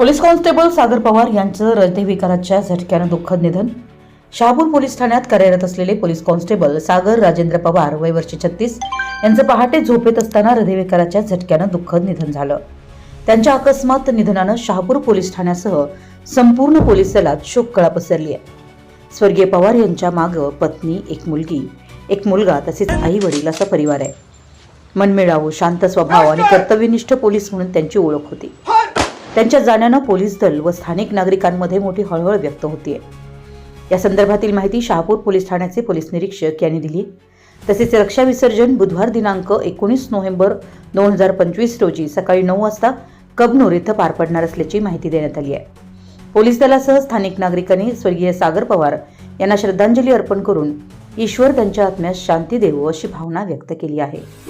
Police constable सागर पवार यांचं हृदयविकाराच्या झटक्यानं दुःखद निधन. शहापूर पोलीस ठाण्यात कार्यरत असलेले पोलीस कॉन्स्टेबल सागर राजेंद्र पवार वय वर्ष छत्तीस यांचं पहाटे झोपेत असताना हृदयविकाराच्या झटक्यानं दुःखद निधन झालं. त्यांच्या अकस्मात निधनानं शहापूर पोलीस ठाण्यासह संपूर्ण पोलीस दलात शोककळा पसरली आहे स्वर्गीय पवार यांच्या मागं पत्नी एक मुलगी एक मुलगा तसेच आई वडील असा परिवार आहे. मनमिळावू शांत स्वभाव आणि कर्तव्यनिष्ठ पोलीस म्हणून त्यांची ओळख होती. त्यांच्या जाण्यानं पोलीस दल व स्थानिक नागरिकांमध्ये मोठी हळहळ व्यक्त होतीये. या संदर्भातील माहिती शहापूर पोलीस ठाण्याचे पोलीस निरीक्षक यांनी दिली. तसेच रक्षा विसर्जन बुधवार दिनांक एकोणीस नोव्हेंबर दोन हजार पंचवीस रोजी सकाळी नऊ वाजता कबनूर इथं पार पडणार असल्याची माहिती देण्यात आली आहे. पोलीस दलासह स्थानिक नागरिकांनी स्वर्गीय सागर पवार यांना श्रद्धांजली अर्पण करून ईश्वर त्यांच्या आत्म्यास शांती देवो अशी भावना व्यक्त केली आहे.